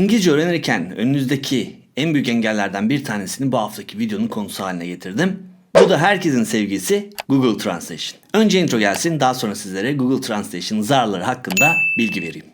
İngilizce öğrenirken önünüzdeki en büyük engellerden bir tanesini bu haftaki videonun konusu haline getirdim. Bu da herkesin sevgisi Google Translation. Önce intro gelsin daha sonra sizlere Google Translation'ın zararları hakkında bilgi vereyim.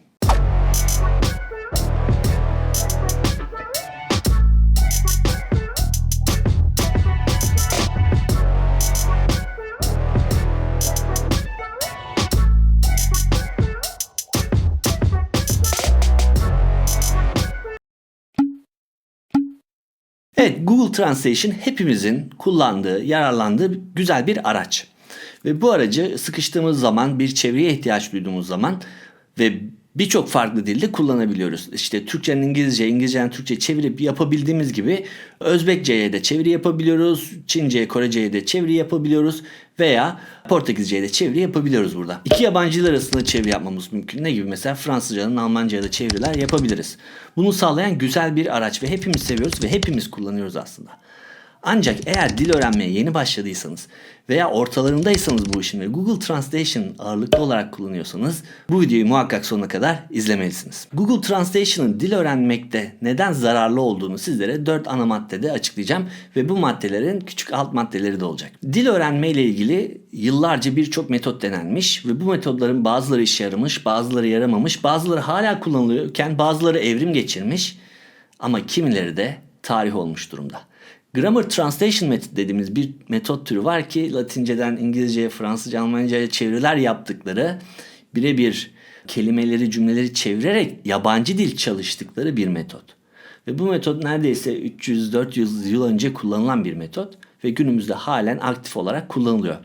Evet Google Translation hepimizin kullandığı, yararlandığı güzel bir araç. Ve bu aracı sıkıştığımız zaman, bir çevreye ihtiyaç duyduğumuz zaman ve birçok farklı dilde kullanabiliyoruz. İşte Türkçenin İngilizce, İngilizcenin Türkçe çevirip yapabildiğimiz gibi Özbekçe'ye de çeviri yapabiliyoruz. Çince'ye, Korece'ye de çeviri yapabiliyoruz. Veya Portekizce'ye de çeviri yapabiliyoruz burada. İki yabancı dil arasında çeviri yapmamız mümkün. Ne gibi? Mesela Fransızcadan Almanca'ya da çeviriler yapabiliriz. Bunu sağlayan güzel bir araç ve hepimiz seviyoruz ve hepimiz kullanıyoruz aslında. Ancak eğer dil öğrenmeye yeni başladıysanız veya ortalarındaysanız bu işin ve Google Translation ağırlıklı olarak kullanıyorsanız bu videoyu muhakkak sonuna kadar izlemelisiniz. Google Translation'ın dil öğrenmekte neden zararlı olduğunu sizlere 4 ana maddede açıklayacağım ve bu maddelerin küçük alt maddeleri de olacak. Dil öğrenme ile ilgili yıllarca birçok metot denenmiş ve bu metodların bazıları işe yaramış, bazıları yaramamış, bazıları hala kullanılıyorken bazıları evrim geçirmiş ama kimileri de tarih olmuş durumda. Grammar Translation Method dediğimiz bir metot türü var ki Latinceden İngilizceye, Fransızca, Almanca'ya çeviriler yaptıkları birebir kelimeleri, cümleleri çevirerek yabancı dil çalıştıkları bir metot. Ve bu metot neredeyse 300-400 yıl önce kullanılan bir metot ve günümüzde halen aktif olarak kullanılıyor.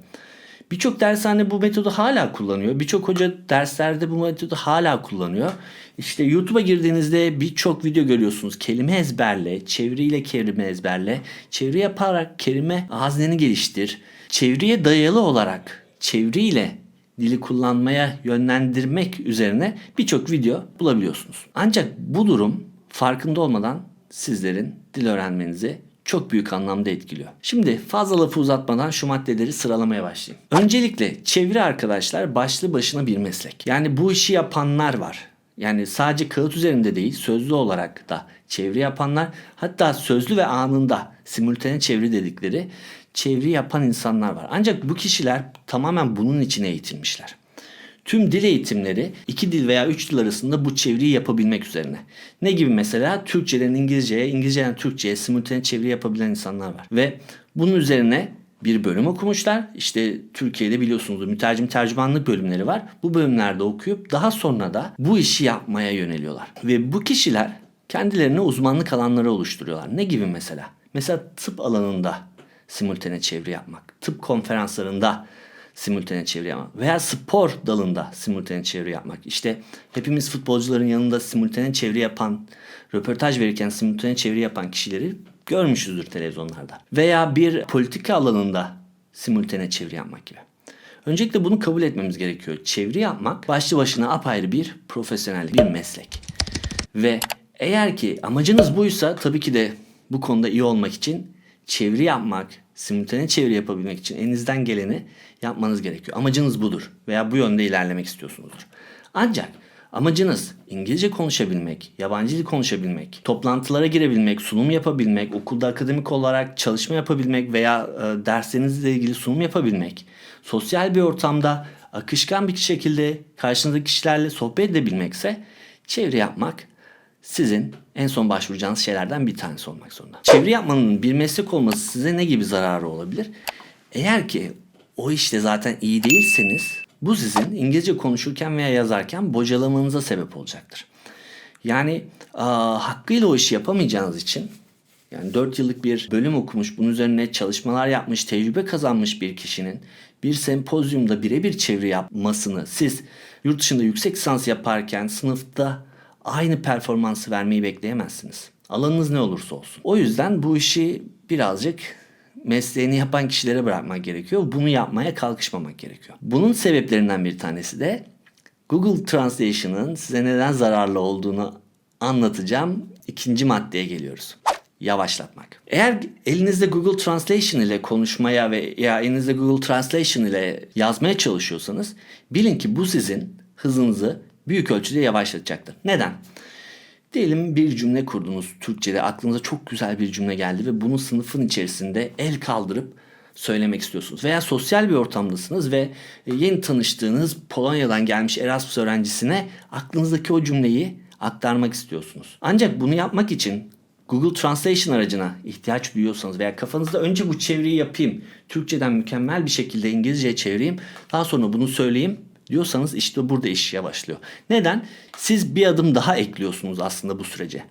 Birçok dershane bu metodu hala kullanıyor. Birçok hoca derslerde bu metodu hala kullanıyor. İşte YouTube'a girdiğinizde birçok video görüyorsunuz. Kelime ezberle, çeviriyle kelime ezberle, çeviri yaparak kelime hazneni geliştir. Çeviriye dayalı olarak çeviriyle dili kullanmaya yönlendirmek üzerine birçok video bulabiliyorsunuz. Ancak bu durum farkında olmadan sizlerin dil öğrenmenizi çok büyük anlamda etkiliyor. Şimdi fazla lafı uzatmadan şu maddeleri sıralamaya başlayayım. Öncelikle çeviri arkadaşlar başlı başına bir meslek. Yani bu işi yapanlar var. Yani sadece kağıt üzerinde değil sözlü olarak da çeviri yapanlar hatta sözlü ve anında simultane çeviri dedikleri çeviri yapan insanlar var. Ancak bu kişiler tamamen bunun için eğitilmişler. Tüm dil eğitimleri iki dil veya üç dil arasında bu çeviriyi yapabilmek üzerine. Ne gibi mesela? Türkçeden İngilizceye, İngilizceden Türkçe'ye simultane çeviri yapabilen insanlar var. Ve bunun üzerine bir bölüm okumuşlar. İşte Türkiye'de biliyorsunuz mütercim tercümanlık bölümleri var. Bu bölümlerde okuyup daha sonra da bu işi yapmaya yöneliyorlar. Ve bu kişiler kendilerine uzmanlık alanları oluşturuyorlar. Ne gibi mesela? Mesela tıp alanında simultane çeviri yapmak. Tıp konferanslarında simultane çeviri yapmak veya spor dalında simultane çeviri yapmak. İşte hepimiz futbolcuların yanında simultane çeviri yapan, röportaj verirken simultane çeviri yapan kişileri görmüşüzdür televizyonlarda. Veya bir politika alanında simultane çeviri yapmak gibi. Öncelikle bunu kabul etmemiz gerekiyor. Çeviri yapmak başlı başına apayrı bir profesyonellik, bir meslek. Ve eğer ki amacınız buysa tabii ki de bu konuda iyi olmak için çeviri yapmak, simultane çeviri yapabilmek için elinizden geleni yapmanız gerekiyor. Amacınız budur veya bu yönde ilerlemek istiyorsunuzdur. Ancak amacınız İngilizce konuşabilmek, yabancı dil konuşabilmek, toplantılara girebilmek, sunum yapabilmek, okulda akademik olarak çalışma yapabilmek veya e, derslerinizle ilgili sunum yapabilmek, sosyal bir ortamda akışkan bir şekilde karşınızdaki kişilerle sohbet edebilmekse çeviri yapmak sizin en son başvuracağınız şeylerden bir tanesi olmak zorunda. Çeviri yapmanın bir meslek olması size ne gibi zararı olabilir? Eğer ki o işte zaten iyi değilseniz bu sizin İngilizce konuşurken veya yazarken bocalamanıza sebep olacaktır. Yani a, hakkıyla o işi yapamayacağınız için yani 4 yıllık bir bölüm okumuş, bunun üzerine çalışmalar yapmış, tecrübe kazanmış bir kişinin bir sempozyumda birebir çeviri yapmasını siz yurt dışında yüksek lisans yaparken sınıfta aynı performansı vermeyi bekleyemezsiniz. Alanınız ne olursa olsun. O yüzden bu işi birazcık mesleğini yapan kişilere bırakmak gerekiyor. Bunu yapmaya kalkışmamak gerekiyor. Bunun sebeplerinden bir tanesi de Google Translation'ın size neden zararlı olduğunu anlatacağım. İkinci maddeye geliyoruz. Yavaşlatmak. Eğer elinizde Google Translation ile konuşmaya ve ya elinizde Google Translation ile yazmaya çalışıyorsanız bilin ki bu sizin hızınızı büyük ölçüde yavaşlatacaktır. Neden? Diyelim bir cümle kurdunuz Türkçe'de aklınıza çok güzel bir cümle geldi ve bunu sınıfın içerisinde el kaldırıp söylemek istiyorsunuz. Veya sosyal bir ortamdasınız ve yeni tanıştığınız Polonya'dan gelmiş Erasmus öğrencisine aklınızdaki o cümleyi aktarmak istiyorsunuz. Ancak bunu yapmak için Google Translation aracına ihtiyaç duyuyorsanız veya kafanızda önce bu çeviriyi yapayım, Türkçeden mükemmel bir şekilde İngilizceye çevireyim, daha sonra bunu söyleyeyim diyorsanız işte burada iş yavaşlıyor. Neden? Siz bir adım daha ekliyorsunuz aslında bu sürece.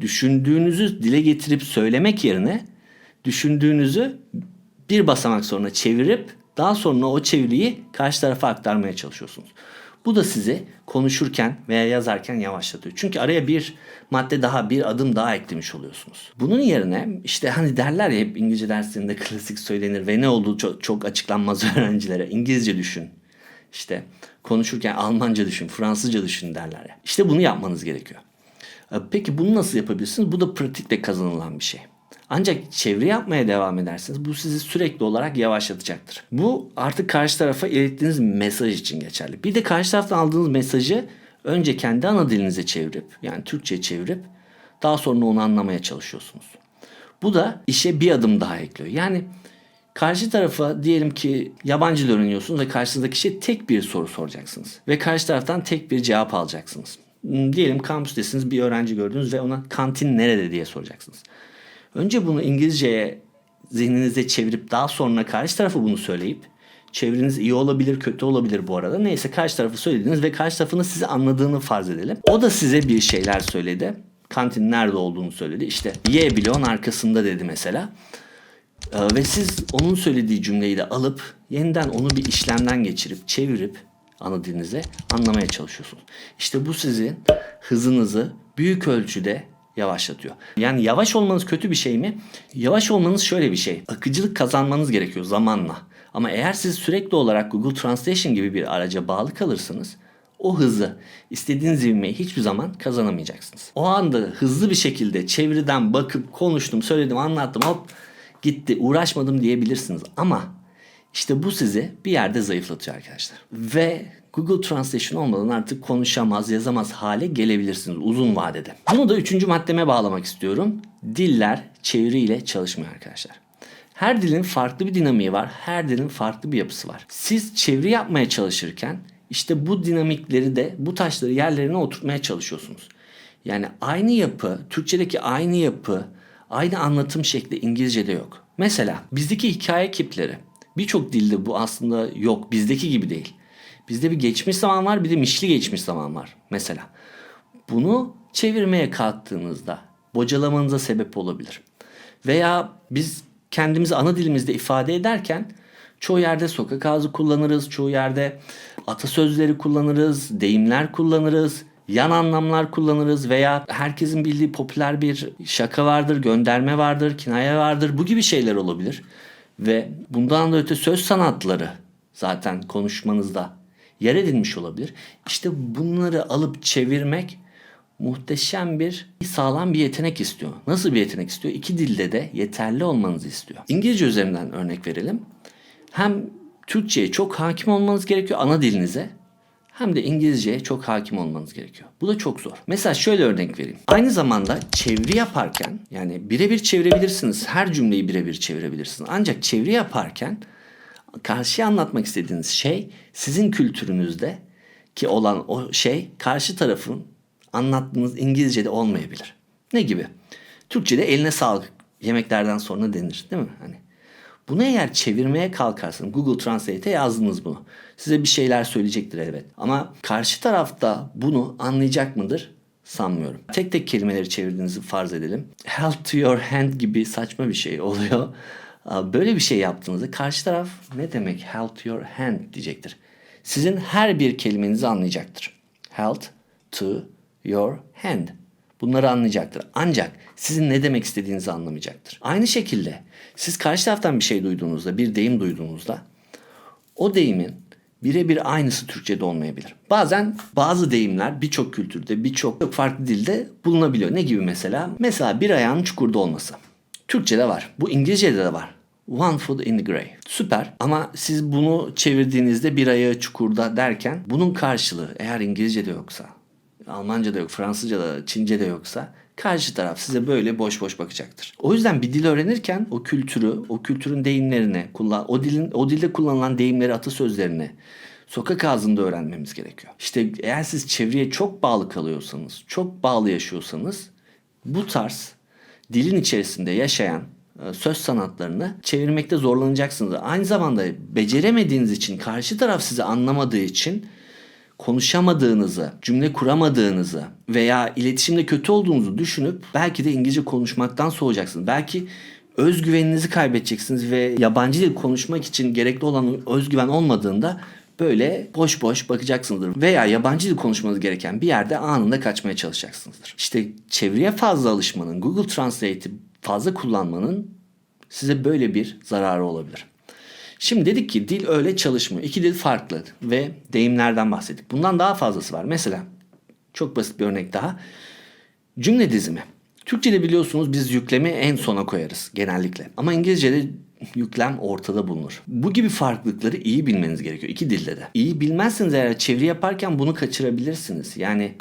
Düşündüğünüzü dile getirip söylemek yerine düşündüğünüzü bir basamak sonra çevirip daha sonra o çeviriyi karşı tarafa aktarmaya çalışıyorsunuz. Bu da sizi konuşurken veya yazarken yavaşlatıyor. Çünkü araya bir madde daha, bir adım daha eklemiş oluyorsunuz. Bunun yerine işte hani derler ya hep İngilizce derslerinde klasik söylenir ve ne olduğu çok, çok açıklanmaz öğrencilere. İngilizce düşün. İşte konuşurken Almanca düşün, Fransızca düşün derler. İşte bunu yapmanız gerekiyor. E, Peki bunu nasıl yapabilirsiniz? Bu da pratikle kazanılan bir şey. Ancak çeviri yapmaya devam ederseniz bu sizi sürekli olarak yavaşlatacaktır. Bu artık karşı tarafa ilettiğiniz mesaj için geçerli. Bir de karşı taraftan aldığınız mesajı önce kendi ana dilinize çevirip yani Türkçe çevirip daha sonra onu anlamaya çalışıyorsunuz. Bu da işe bir adım daha ekliyor. Yani karşı tarafa diyelim ki yabancı öğreniyorsunuz ve karşınızdaki kişiye tek bir soru soracaksınız. Ve karşı taraftan tek bir cevap alacaksınız. Hmm, Diyelim kampüstesiniz bir öğrenci gördünüz ve ona kantin nerede diye soracaksınız. Önce bunu İngilizceye zihninize çevirip daha sonra karşı tarafa bunu söyleyip çevreniz iyi olabilir, kötü olabilir bu arada. Neyse karşı tarafı söylediniz ve karşı tarafının sizi anladığını farz edelim. O da size bir şeyler söyledi. Kantinin nerede olduğunu söyledi. İşte Y bloğun arkasında dedi mesela. Ee, ve siz onun söylediği cümleyi de alıp yeniden onu bir işlemden geçirip çevirip ana anlamaya çalışıyorsunuz. İşte bu sizin hızınızı büyük ölçüde yavaşlatıyor. Yani yavaş olmanız kötü bir şey mi? Yavaş olmanız şöyle bir şey. Akıcılık kazanmanız gerekiyor zamanla. Ama eğer siz sürekli olarak Google Translation gibi bir araca bağlı kalırsanız o hızı, istediğiniz ivmeyi hiçbir zaman kazanamayacaksınız. O anda hızlı bir şekilde çeviriden bakıp konuştum, söyledim, anlattım hop gitti, uğraşmadım diyebilirsiniz. Ama işte bu sizi bir yerde zayıflatıyor arkadaşlar. Ve Google Translation olmadan artık konuşamaz, yazamaz hale gelebilirsiniz uzun vadede. Bunu da üçüncü maddeme bağlamak istiyorum. Diller çeviriyle çalışmıyor arkadaşlar. Her dilin farklı bir dinamiği var. Her dilin farklı bir yapısı var. Siz çeviri yapmaya çalışırken işte bu dinamikleri de bu taşları yerlerine oturtmaya çalışıyorsunuz. Yani aynı yapı, Türkçedeki aynı yapı, aynı anlatım şekli İngilizce'de yok. Mesela bizdeki hikaye kipleri birçok dilde bu aslında yok. Bizdeki gibi değil. Bizde bir geçmiş zaman var bir de mişli geçmiş zaman var mesela. Bunu çevirmeye kalktığınızda bocalamanıza sebep olabilir. Veya biz kendimizi ana dilimizde ifade ederken çoğu yerde sokak ağzı kullanırız, çoğu yerde atasözleri kullanırız, deyimler kullanırız, yan anlamlar kullanırız veya herkesin bildiği popüler bir şaka vardır, gönderme vardır, kinaye vardır. Bu gibi şeyler olabilir. Ve bundan da öte söz sanatları zaten konuşmanızda yer edilmiş olabilir. İşte bunları alıp çevirmek muhteşem bir sağlam bir yetenek istiyor. Nasıl bir yetenek istiyor? İki dilde de yeterli olmanızı istiyor. İngilizce üzerinden örnek verelim. Hem Türkçe'ye çok hakim olmanız gerekiyor ana dilinize hem de İngilizceye çok hakim olmanız gerekiyor. Bu da çok zor. Mesela şöyle örnek vereyim. Aynı zamanda çeviri yaparken yani birebir çevirebilirsiniz. Her cümleyi birebir çevirebilirsiniz. Ancak çeviri yaparken karşıya anlatmak istediğiniz şey sizin kültürünüzde ki olan o şey karşı tarafın anlattığınız İngilizce'de olmayabilir. Ne gibi? Türkçe'de eline sağlık yemeklerden sonra denir değil mi? Hani bunu eğer çevirmeye kalkarsanız Google Translate'e yazdınız bunu. Size bir şeyler söyleyecektir elbet. Ama karşı tarafta bunu anlayacak mıdır? Sanmıyorum. Tek tek kelimeleri çevirdiğinizi farz edelim. Help to your hand gibi saçma bir şey oluyor. Böyle bir şey yaptığınızda karşı taraf ne demek help to your hand diyecektir. Sizin her bir kelimenizi anlayacaktır. Help to your hand. Bunları anlayacaktır. Ancak sizin ne demek istediğinizi anlamayacaktır. Aynı şekilde siz karşı taraftan bir şey duyduğunuzda, bir deyim duyduğunuzda o deyimin birebir aynısı Türkçe'de olmayabilir. Bazen bazı deyimler birçok kültürde, birçok farklı dilde bulunabiliyor. Ne gibi mesela? Mesela bir ayağın çukurda olması. Türkçe'de var. Bu İngilizce'de de var. One foot in the grave. Süper ama siz bunu çevirdiğinizde bir ayağı çukurda derken bunun karşılığı eğer İngilizce'de yoksa Almanca da yok, Fransızca da, Çince de yoksa karşı taraf size böyle boş boş bakacaktır. O yüzden bir dil öğrenirken o kültürü, o kültürün deyimlerini, kullan, o dilin o dilde kullanılan deyimleri, atasözlerini sokak ağzında öğrenmemiz gerekiyor. İşte eğer siz çevreye çok bağlı kalıyorsanız, çok bağlı yaşıyorsanız bu tarz dilin içerisinde yaşayan e, söz sanatlarını çevirmekte zorlanacaksınız. Aynı zamanda beceremediğiniz için, karşı taraf sizi anlamadığı için konuşamadığınızı, cümle kuramadığınızı veya iletişimde kötü olduğunuzu düşünüp belki de İngilizce konuşmaktan soğuyacaksınız. Belki özgüveninizi kaybedeceksiniz ve yabancı dil konuşmak için gerekli olan özgüven olmadığında böyle boş boş bakacaksınızdır. Veya yabancı dil konuşmanız gereken bir yerde anında kaçmaya çalışacaksınızdır. İşte çeviriye fazla alışmanın, Google Translate'i fazla kullanmanın size böyle bir zararı olabilir. Şimdi dedik ki dil öyle çalışmıyor. İki dil farklı ve deyimlerden bahsettik. Bundan daha fazlası var. Mesela çok basit bir örnek daha. Cümle dizimi. Türkçe'de biliyorsunuz biz yüklemi en sona koyarız genellikle. Ama İngilizce'de yüklem ortada bulunur. Bu gibi farklılıkları iyi bilmeniz gerekiyor iki dilde de. İyi bilmezseniz eğer çeviri yaparken bunu kaçırabilirsiniz. Yani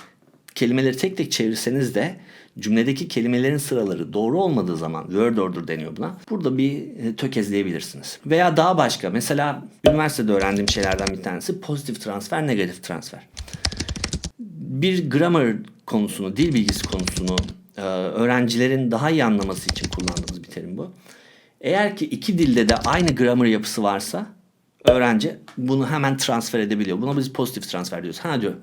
kelimeleri tek tek çevirseniz de cümledeki kelimelerin sıraları doğru olmadığı zaman word order deniyor buna. Burada bir e, tökezleyebilirsiniz. Veya daha başka mesela üniversitede öğrendiğim şeylerden bir tanesi pozitif transfer, negatif transfer. Bir grammar konusunu, dil bilgisi konusunu e, öğrencilerin daha iyi anlaması için kullandığımız bir terim bu. Eğer ki iki dilde de aynı grammar yapısı varsa öğrenci bunu hemen transfer edebiliyor. Buna biz pozitif transfer diyoruz. Ha diyor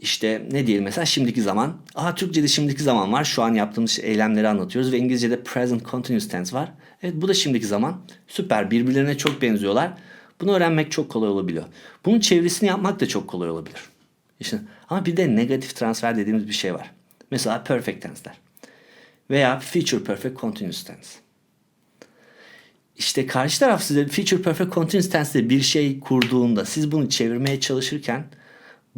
işte ne diyelim mesela şimdiki zaman. Aha Türkçe'de şimdiki zaman var. Şu an yaptığımız eylemleri anlatıyoruz ve İngilizce'de present continuous tense var. Evet bu da şimdiki zaman. Süper. Birbirlerine çok benziyorlar. Bunu öğrenmek çok kolay olabiliyor. Bunun çevresini yapmak da çok kolay olabilir. İşte, ama bir de negatif transfer dediğimiz bir şey var. Mesela perfect tense'ler. Veya future perfect continuous tense. İşte karşı taraf size future perfect continuous tense'de bir şey kurduğunda siz bunu çevirmeye çalışırken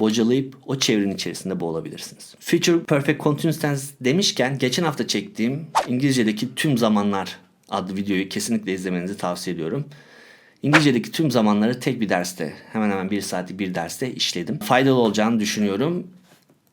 bocalayıp o çevrenin içerisinde boğulabilirsiniz. Future Perfect Continuous Tense demişken geçen hafta çektiğim İngilizce'deki tüm zamanlar adlı videoyu kesinlikle izlemenizi tavsiye ediyorum. İngilizce'deki tüm zamanları tek bir derste hemen hemen bir saatlik bir derste işledim. Faydalı olacağını düşünüyorum.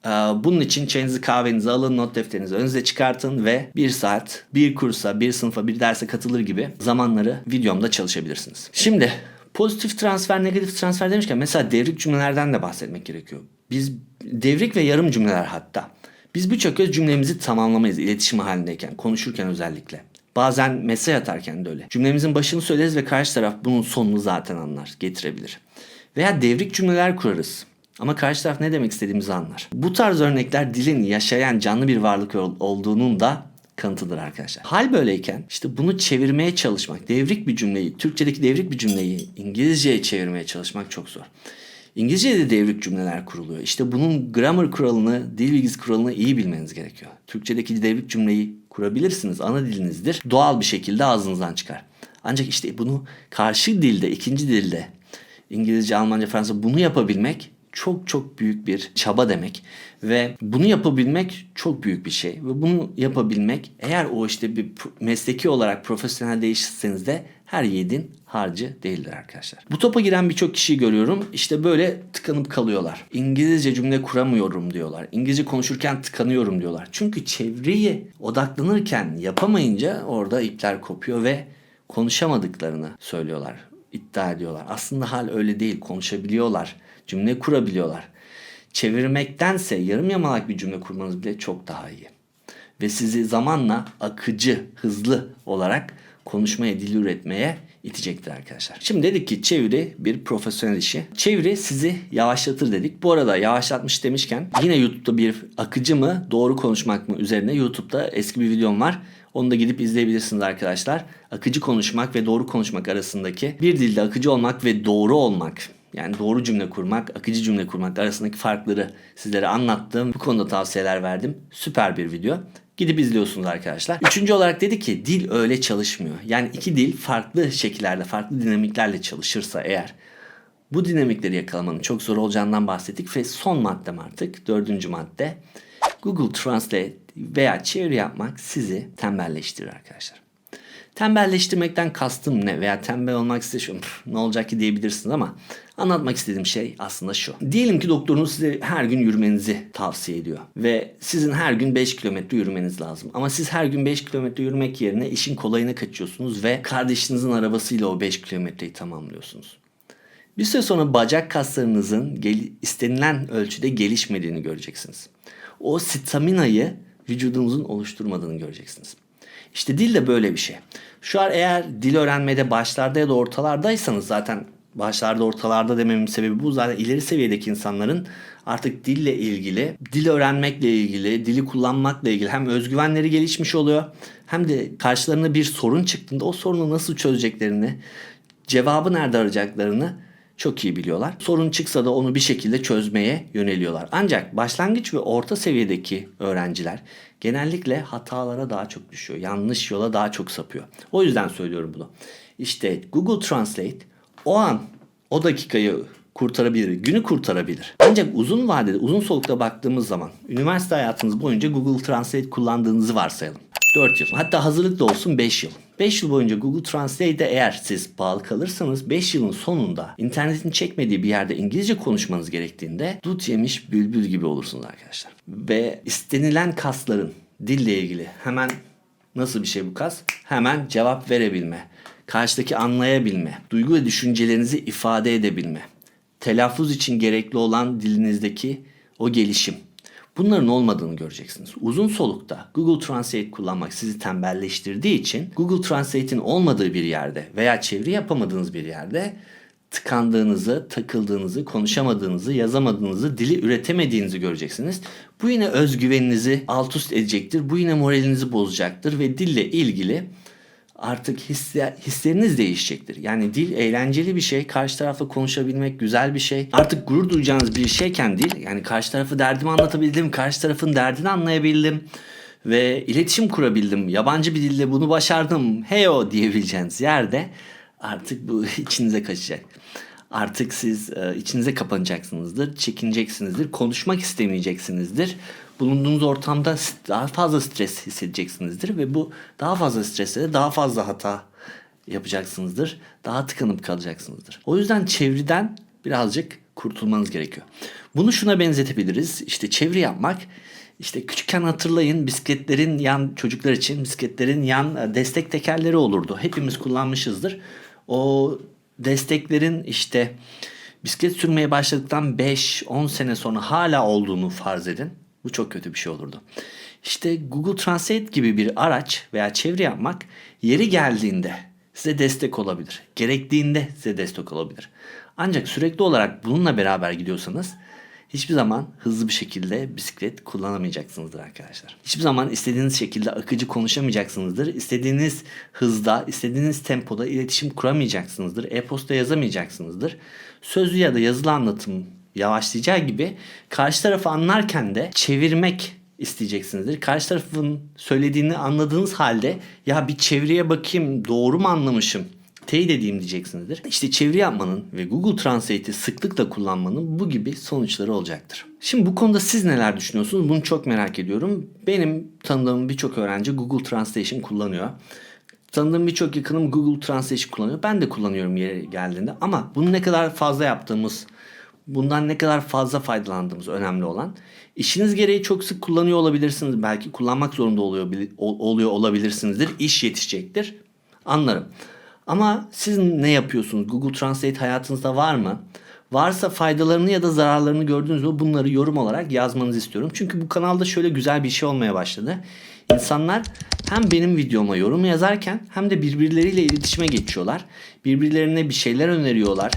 Ee, bunun için çayınızı kahvenizi alın, not defterinizi önünüze çıkartın ve bir saat bir kursa, bir sınıfa, bir derse katılır gibi zamanları videomda çalışabilirsiniz. Şimdi Pozitif transfer, negatif transfer demişken mesela devrik cümlelerden de bahsetmek gerekiyor. Biz devrik ve yarım cümleler hatta. Biz birçok kez cümlemizi tamamlamayız iletişim halindeyken, konuşurken özellikle. Bazen mesaj atarken de öyle. Cümlemizin başını söyleriz ve karşı taraf bunun sonunu zaten anlar, getirebilir. Veya devrik cümleler kurarız. Ama karşı taraf ne demek istediğimizi anlar. Bu tarz örnekler dilin yaşayan canlı bir varlık olduğunun da kanıtıdır arkadaşlar. Hal böyleyken işte bunu çevirmeye çalışmak, devrik bir cümleyi, Türkçedeki devrik bir cümleyi İngilizceye çevirmeye çalışmak çok zor. İngilizce'de de devrik cümleler kuruluyor. İşte bunun grammar kuralını, dil bilgisi kuralını iyi bilmeniz gerekiyor. Türkçedeki devrik cümleyi kurabilirsiniz. Ana dilinizdir. Doğal bir şekilde ağzınızdan çıkar. Ancak işte bunu karşı dilde, ikinci dilde İngilizce, Almanca, Fransızca bunu yapabilmek çok çok büyük bir çaba demek ve bunu yapabilmek çok büyük bir şey ve bunu yapabilmek eğer o işte bir mesleki olarak profesyonel değişirseniz de her yiğidin harcı değildir arkadaşlar. Bu topa giren birçok kişiyi görüyorum. İşte böyle tıkanıp kalıyorlar. İngilizce cümle kuramıyorum diyorlar. İngilizce konuşurken tıkanıyorum diyorlar. Çünkü çevreye odaklanırken yapamayınca orada ipler kopuyor ve konuşamadıklarını söylüyorlar, iddia ediyorlar. Aslında hal öyle değil. Konuşabiliyorlar cümle kurabiliyorlar. Çevirmektense yarım yamalak bir cümle kurmanız bile çok daha iyi. Ve sizi zamanla akıcı, hızlı olarak konuşmaya, dil üretmeye itecektir arkadaşlar. Şimdi dedik ki çeviri bir profesyonel işi. Çeviri sizi yavaşlatır dedik. Bu arada yavaşlatmış demişken yine YouTube'da bir akıcı mı doğru konuşmak mı üzerine YouTube'da eski bir videom var. Onu da gidip izleyebilirsiniz arkadaşlar. Akıcı konuşmak ve doğru konuşmak arasındaki bir dilde akıcı olmak ve doğru olmak yani doğru cümle kurmak, akıcı cümle kurmak arasındaki farkları sizlere anlattım. Bu konuda tavsiyeler verdim. Süper bir video. Gidip izliyorsunuz arkadaşlar. Üçüncü olarak dedi ki dil öyle çalışmıyor. Yani iki dil farklı şekillerde, farklı dinamiklerle çalışırsa eğer bu dinamikleri yakalamanın çok zor olacağından bahsettik ve son maddem artık dördüncü madde Google Translate veya çeviri yapmak sizi tembelleştirir arkadaşlar. Tembelleştirmekten kastım ne veya tembel olmak istiyorum ne olacak ki diyebilirsiniz ama Anlatmak istediğim şey aslında şu. Diyelim ki doktorunuz size her gün yürümenizi tavsiye ediyor. Ve sizin her gün 5 kilometre yürümeniz lazım. Ama siz her gün 5 kilometre yürümek yerine işin kolayına kaçıyorsunuz ve kardeşinizin arabasıyla o 5 kilometreyi tamamlıyorsunuz. Bir süre sonra bacak kaslarınızın istenilen ölçüde gelişmediğini göreceksiniz. O staminayı vücudunuzun oluşturmadığını göreceksiniz. İşte dil de böyle bir şey. Şu an eğer dil öğrenmede başlarda ya da ortalardaysanız zaten başlarda ortalarda dememin sebebi bu. Zaten ileri seviyedeki insanların artık dille ilgili, dil öğrenmekle ilgili, dili kullanmakla ilgili hem özgüvenleri gelişmiş oluyor hem de karşılarına bir sorun çıktığında o sorunu nasıl çözeceklerini, cevabı nerede arayacaklarını çok iyi biliyorlar. Sorun çıksa da onu bir şekilde çözmeye yöneliyorlar. Ancak başlangıç ve orta seviyedeki öğrenciler genellikle hatalara daha çok düşüyor. Yanlış yola daha çok sapıyor. O yüzden söylüyorum bunu. İşte Google Translate o an o dakikayı kurtarabilir, günü kurtarabilir. Ancak uzun vadede, uzun solukta baktığımız zaman üniversite hayatınız boyunca Google Translate kullandığınızı varsayalım. 4 yıl. Hatta hazırlıklı olsun 5 yıl. 5 yıl boyunca Google Translate'de eğer siz bağlı kalırsanız 5 yılın sonunda internetin çekmediği bir yerde İngilizce konuşmanız gerektiğinde dut yemiş bülbül gibi olursunuz arkadaşlar. Ve istenilen kasların dille ilgili hemen nasıl bir şey bu kas? Hemen cevap verebilme, karşıdaki anlayabilme, duygu ve düşüncelerinizi ifade edebilme, telaffuz için gerekli olan dilinizdeki o gelişim. Bunların olmadığını göreceksiniz. Uzun solukta Google Translate kullanmak sizi tembelleştirdiği için Google Translate'in olmadığı bir yerde veya çeviri yapamadığınız bir yerde tıkandığınızı, takıldığınızı, konuşamadığınızı, yazamadığınızı, dili üretemediğinizi göreceksiniz. Bu yine özgüveninizi alt üst edecektir. Bu yine moralinizi bozacaktır ve dille ilgili artık hisse, hisleriniz değişecektir. Yani dil eğlenceli bir şey. Karşı tarafla konuşabilmek güzel bir şey. Artık gurur duyacağınız bir şeyken dil yani karşı tarafı derdimi anlatabildim. Karşı tarafın derdini anlayabildim. Ve iletişim kurabildim. Yabancı bir dille bunu başardım. Heyo diyebileceğiniz yerde artık bu içinize kaçacak. Artık siz e, içinize kapanacaksınızdır, çekineceksinizdir, konuşmak istemeyeceksinizdir. Bulunduğunuz ortamda daha fazla stres hissedeceksinizdir ve bu daha fazla strese de daha fazla hata yapacaksınızdır. Daha tıkanıp kalacaksınızdır. O yüzden çevreden birazcık kurtulmanız gerekiyor. Bunu şuna benzetebiliriz. İşte çeviri yapmak işte küçükken hatırlayın bisikletlerin yan çocuklar için bisikletlerin yan e, destek tekerleri olurdu. Hepimiz kullanmışızdır. O desteklerin işte bisiklet sürmeye başladıktan 5-10 sene sonra hala olduğunu farz edin. Bu çok kötü bir şey olurdu. İşte Google Translate gibi bir araç veya çeviri yapmak yeri geldiğinde size destek olabilir. Gerektiğinde size destek olabilir. Ancak sürekli olarak bununla beraber gidiyorsanız hiçbir zaman hızlı bir şekilde bisiklet kullanamayacaksınızdır arkadaşlar. Hiçbir zaman istediğiniz şekilde akıcı konuşamayacaksınızdır. İstediğiniz hızda, istediğiniz tempoda iletişim kuramayacaksınızdır. E-posta yazamayacaksınızdır. Sözlü ya da yazılı anlatım yavaşlayacağı gibi karşı tarafı anlarken de çevirmek isteyeceksinizdir. Karşı tarafın söylediğini anladığınız halde ya bir çeviriye bakayım doğru mu anlamışım teyit edeyim diyeceksinizdir. İşte çeviri yapmanın ve Google Translate'i sıklıkla kullanmanın bu gibi sonuçları olacaktır. Şimdi bu konuda siz neler düşünüyorsunuz? Bunu çok merak ediyorum. Benim tanıdığım birçok öğrenci Google Translation kullanıyor. Tanıdığım birçok yakınım Google Translation kullanıyor. Ben de kullanıyorum yeri geldiğinde. Ama bunu ne kadar fazla yaptığımız, bundan ne kadar fazla faydalandığımız önemli olan. İşiniz gereği çok sık kullanıyor olabilirsiniz. Belki kullanmak zorunda oluyor, oluyor olabilirsinizdir. İş yetişecektir. Anlarım. Ama siz ne yapıyorsunuz? Google Translate hayatınızda var mı? Varsa faydalarını ya da zararlarını gördünüz mü? Bunları yorum olarak yazmanızı istiyorum. Çünkü bu kanalda şöyle güzel bir şey olmaya başladı. İnsanlar hem benim videoma yorum yazarken hem de birbirleriyle iletişime geçiyorlar. Birbirlerine bir şeyler öneriyorlar.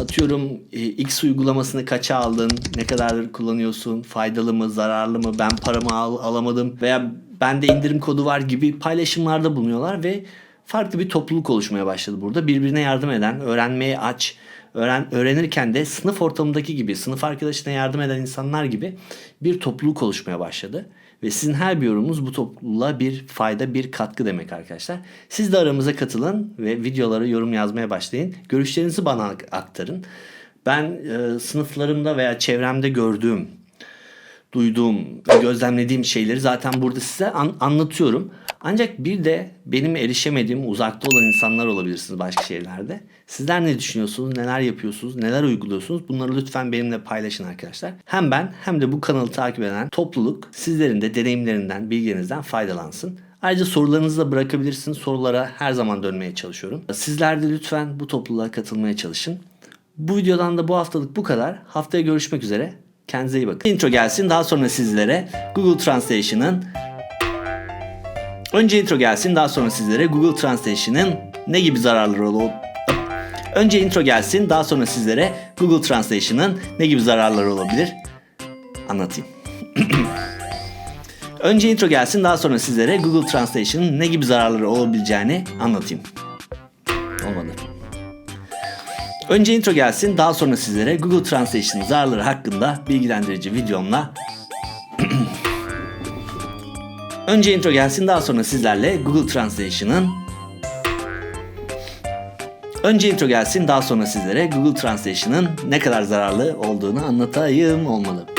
Atıyorum e, X uygulamasını kaça aldın, ne kadar kullanıyorsun, faydalı mı, zararlı mı, ben paramı al, alamadım veya bende indirim kodu var gibi paylaşımlarda bulunuyorlar ve farklı bir topluluk oluşmaya başladı burada. Birbirine yardım eden, öğrenmeye aç, öğren, öğrenirken de sınıf ortamındaki gibi, sınıf arkadaşına yardım eden insanlar gibi bir topluluk oluşmaya başladı. Ve sizin her bir yorumunuz bu topluluğa bir fayda, bir katkı demek arkadaşlar. Siz de aramıza katılın ve videolara yorum yazmaya başlayın. Görüşlerinizi bana aktarın. Ben e, sınıflarımda veya çevremde gördüğüm duyduğum, gözlemlediğim şeyleri zaten burada size an- anlatıyorum. Ancak bir de benim erişemediğim uzakta olan insanlar olabilirsiniz başka şehirlerde. Sizler ne düşünüyorsunuz, neler yapıyorsunuz, neler uyguluyorsunuz bunları lütfen benimle paylaşın arkadaşlar. Hem ben hem de bu kanalı takip eden topluluk sizlerin de deneyimlerinden, bilgilerinizden faydalansın. Ayrıca sorularınızı da bırakabilirsiniz. Sorulara her zaman dönmeye çalışıyorum. Sizler de lütfen bu topluluğa katılmaya çalışın. Bu videodan da bu haftalık bu kadar. Haftaya görüşmek üzere. Kendinize iyi bakın. Intro gelsin. Daha sonra sizlere Google Translation'ın Önce intro gelsin. Daha sonra sizlere Google Translation'ın ne gibi zararları olup Önce intro gelsin. Daha sonra sizlere Google Translation'ın ne gibi zararları olabilir anlatayım. Önce intro gelsin. Daha sonra sizlere Google Translation'ın ne gibi zararları olabileceğini anlatayım. Önce intro gelsin, daha sonra sizlere Google Translation'ın zararları hakkında bilgilendirici videomla Önce intro gelsin, daha sonra sizlerle Google Translation'ın Önce intro gelsin, daha sonra sizlere Google Translation'ın ne kadar zararlı olduğunu anlatayım olmalı.